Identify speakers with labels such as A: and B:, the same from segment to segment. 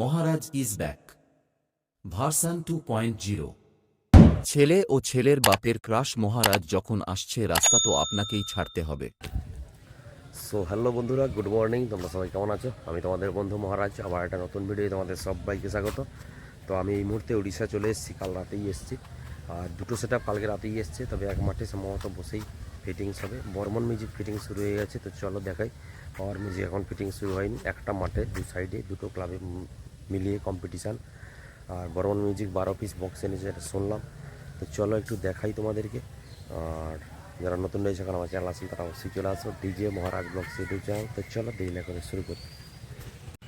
A: Maharaj is back. Version two point zero. ছেলে ও ছেলের বাপের ক্রাশ মহারাজ যখন আসছে রাস্তা তো আপনাকেই ছাড়তে হবে।
B: সো হ্যালো বন্ধুরা গুড মর্নিং তোমরা সবাই কেমন আছো? আমি তোমাদের বন্ধু মহারাজ আবার একটা নতুন ভিডিও তোমাদের সবাইকে স্বাগত। তো আমি এই মুহূর্তে উড়িষ্যা চলে এসেছি কাল রাতেই এসেছি। আর দুটো সেট কালকে রাতেই এসছে তবে এক মাঠে সম্ভবত বসেই ফিটিংস হবে। বর্মন মিউজিক ফিটিং শুরু হয়ে গেছে, তো চলো দেখাই। পাওয়ার মিউজিক এখন ফিটিং শুরু হয়নি, একটা মাঠে, দু সাইডে দুটো ক্লাবে মিলিয়ে কম্পিটিশান আর বর্মন মিউজিক বারো পিস বক্স এনেছে এটা শুনলাম। তো চলো একটু দেখাই তোমাদেরকে। আর যারা নতুন রয়েছে, এখন আমার চ্যানেল আছেন তারা অবশ্যই চলে আসো। DJ Maharaj vlog YouTube channel তো চলো না করে শুরু করি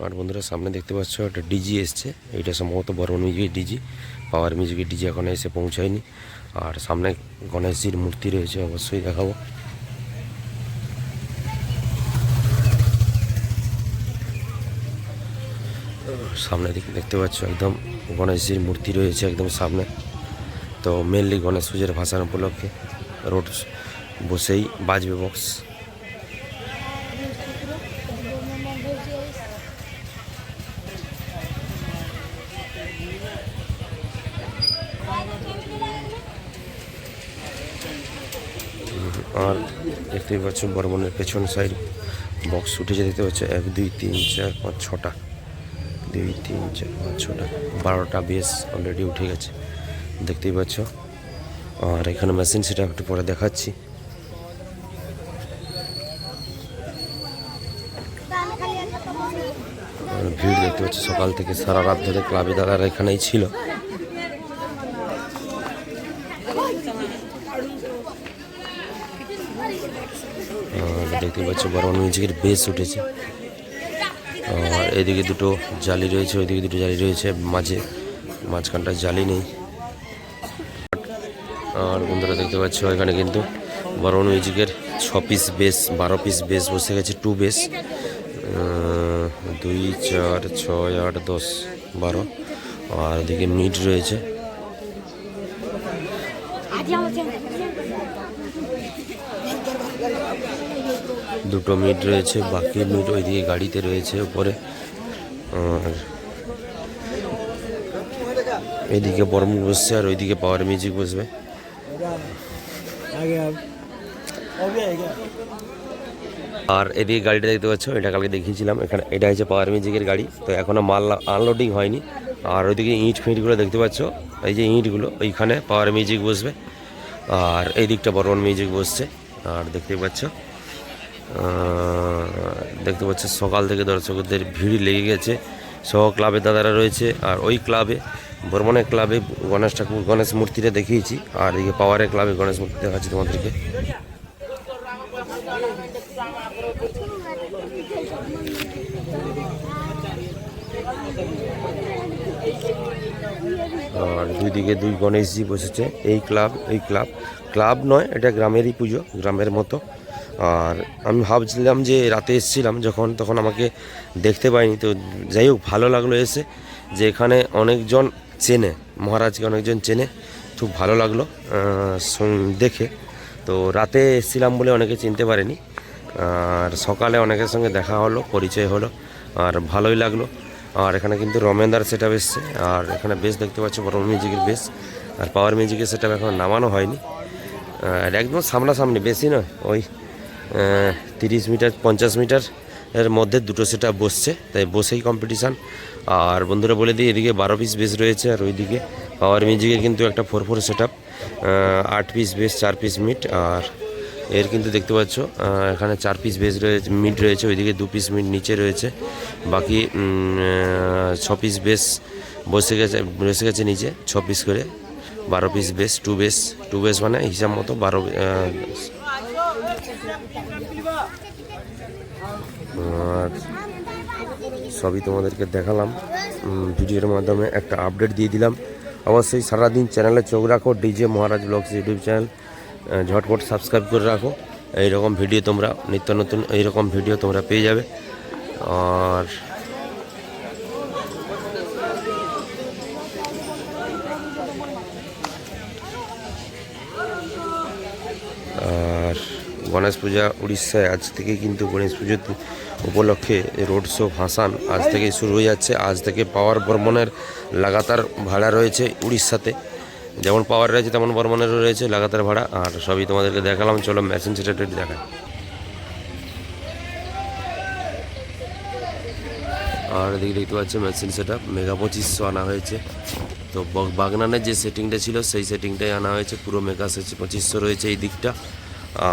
B: আর বন্ধুরা সামনে দেখতে পাচ্ছ একটা ডিজি এসছে। এটা সম্ভবত বর্মন মিউজিকের ডিজি পাওয়ার মিউজিকের ডিজি এখন এসে পৌঁছায়নি। আর সামনে গণেশজির মূর্তি রয়েছে, অবশ্যই দেখাবো। সামনে দিকে দেখতে পাচ্ছ একদম গণেশজির মূর্তি রয়েছে একদম সামনে। তো মেনলি গণেশ পুজোর ভাসান উপলক্ষে রোড বসেই বাজবে বক্স আর দেখতেই পাচ্ছ বর্মনের পেছন সাইড বক্স উঠেছে, দেখতে পাচ্ছ? এক, দুই, তিন, চার, পাঁচ, ছটা। দুই, তিন, চার, পাঁচ, ছটা। বারোটা বেস অলরেডি উঠে গেছে, দেখতেই পাচ্ছ? আর এখানে মেশিন সেটা একটু পরে দেখাচ্ছি। ভিড় দেখতে পাচ্ছি, সকাল থেকে সারা রাত ধরে ক্লাবে দাদারা এখানেই ছিল আর দেখতে পাচ্ছ বড় মিউজিকের বেস উঠেছে। আর এদিকে দুটো জালি রয়েছে, ওইদিকে দুটো জালি রয়েছে, মাঝে মাঝখানটা জালি নেই। আর বন্ধুরা দেখতে পাচ্ছ, এখানে কিন্তু বড় মিউজিকের ছ পিস বেস বারো পিস বেস বসে গেছে টু বেস দুই, চার, ছয়, আট, দশ, বারো। আর এদিকে মিট রয়েছে। দুটো মিট রয়েছে, বাকি মিট ওইদিকে গাড়িতে রয়েছে উপরে। আর এদিকে বরম বসছে আর ওইদিকে পাওয়ার মিউজিক বসবে। আর এদিকে গাড়িটা দেখতে পাচ্ছ, এটা কালকে দেখিয়েছিলাম, এখানে এটা হচ্ছে পাওয়ার মিউজিকের গাড়ি, তো এখনও মাল আনলোডিং হয়নি। আর ওইদিকে ইট ফিটগুলো দেখতে পাচ্ছ, এই যে ইটগুলো, ওইখানে পাওয়ার মিউজিক বসবে। আর এই দিকটা বর্মন মিউজিক বসছে, আর দেখতে পাচ্ছ। দেখতে পাচ্ছ সকাল থেকে দর্শকদের ভিড় লেগে গেছে। সহ ক্লাবে দাদারা রয়েছে আর ওই ক্লাবে, বর্মনের ক্লাবে গণেশ ঠাকুর, গণেশ মূর্তিটা দেখিয়েছি। আর এই পাওয়ারের ক্লাবে গণেশ মূর্তি দেখাচ্ছি তোমাদেরকে। আর দুই দিকে দুই গণেশজি বসেছে। এই ক্লাব এই ক্লাব ক্লাব নয়, এটা গ্রামেরই পুজো, গ্রামের মতো। আর আমি ভাবছিলাম যে রাতে এসেছিলাম যখন, তখন আমাকে দেখতে পাইনি। তো যাই হোক, ভালো লাগল এসে যে এখানে অনেকজন চেনে, মহারাজকে অনেকজন চেনে, খুব ভালো লাগল দেখে। তো রাতে এসেছিলাম বলে অনেকে চিনতে পারেনি। আর সকালে অনেকের সঙ্গে দেখা হলো, পরিচয় হলো, আর ভালোই লাগল। আর এখানে কিন্তু রমেন্দার সেট আপ এসছে। আর এখানে বেশ দেখতে পাচ্ছ, বড় মিউজিকের বেশ। আর পাওয়ার মিউজিকের সেট আপ এখন নামানো হয়নি। আর একদম সামনাসামনি, বেশি নয়, ওই তিরিশ মিটার, পঞ্চাশ মিটার এর মধ্যে দুটো সেট বসছে, তাই বসেই কম্পিটিশান আর বন্ধুরা বলে দিই, এদিকে বারো পিস বেস রয়েছে, আর ওইদিকে পাওয়ার মিউজিকের কিন্তু একটা ফোর ফোর সেট আট পিস বেস চার পিস মিট আর এর কিন্তু দেখতে পাচ্ছ এখানে চার পিস বেস রয়েছে মিট রয়েছে, ওইদিকে দু পিস মিট নিচে রয়েছে, বাকি ছ পিস বেস বসে গেছে বসে গেছে নিচে, ছ পিস করে, বারো piece bass two bass two bass মানে হিসাব মতো বারো আর সবই তোমাদেরকে দেখালাম। ভিডিওর মাধ্যমে একটা আপডেট দিয়ে দিলাম। অবশ্যই সারাদিন চ্যানেলে চোখ রাখো DJ Maharaj vlogs YouTube channel ঝটপট সাবস্ক্রাইব করে রাখো। এইরকম ভিডিও তোমরা, নিত্য নতুন এইরকম ভিডিও তোমরা পেয়ে যাবে। আর গণেশ পূজা উড়িষ্যায়। আজ থেকে কিন্তু গণেশ পুজো উপলক্ষে রোড শো ভাসান। আজ থেকে শুরু হয়ে যাচ্ছে। আজ থেকে পাওয়ার বর্মনের লাগাতার ভাড়া রয়েছে উড়িষ্যাতে। যেমন পাওয়ার রয়েছে, তেমন বর্মনেরও রয়েছে লাগাতার ভাড়া। আর সবই তোমাদেরকে দেখালাম। চলো মেশিন সেটা দেখায় আর এদিকে দেখতে পাচ্ছি, মেশিন সেট আপ মেগা পঁচিশশো আনা হয়েছে। তো বাগনানের যে সেটিংটা ছিল, সেই সেটিংটাই আনা হয়েছে। পুরো মেগা পঁচিশশো রয়েছে এই দিকটা।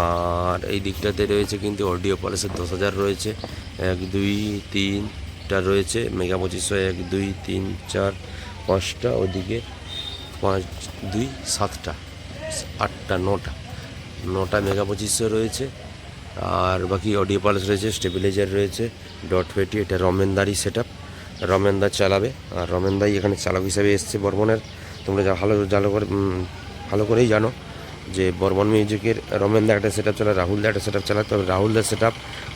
B: আর এই দিকটাতে রয়েছে কিন্তু অডিও পলিসের দশ হাজার রয়েছে, এক, দুই, তিনটা রয়েছে, মেগা পঁচিশশো এক, দুই, তিন, চার, পাঁচটা, ওদিকে পাঁচ, দুই, সাতটা, আটটা, নটা নটা মেগা পঁচিশশো রয়েছে, আর বাকি অডিও পালস রয়েছে, স্টেবিলাইজার রয়েছে, ডট ফেটি, এটা রমেনদারই সেট আপ রমেনদার চালাবে, আর রমেনদাই এখানে চালক হিসাবে এসছে বর্মনের তোমরা যা ভালো ভালো করে ভালো করেই জানো যে বর্মন মিউজিকের রমেনদা একটা সেট আপ চালায় রাহুলদা একটা সেট আপ চালায়। তবে রাহুলদার সেট আপ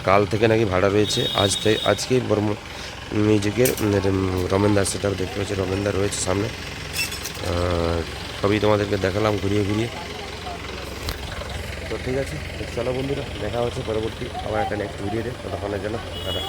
B: কাল থেকে নাকি ভাড়া রয়েছে। আজ থেকে, আজকে বর্মন মিউজিকের রমেন রমেনদার সেট আপ দেখতে পাচ্ছি, রমেন দা রয়েছে সামনে। সবই তোমাদেরকে দেখালাম ঘুরিয়ে ঘুরিয়ে। তো ঠিক আছে চলো বন্ধুরা, দেখা হচ্ছে পরবর্তী আবার একটা নেক্সট ভিডিওতে ততক্ষণের জন্য টাটা।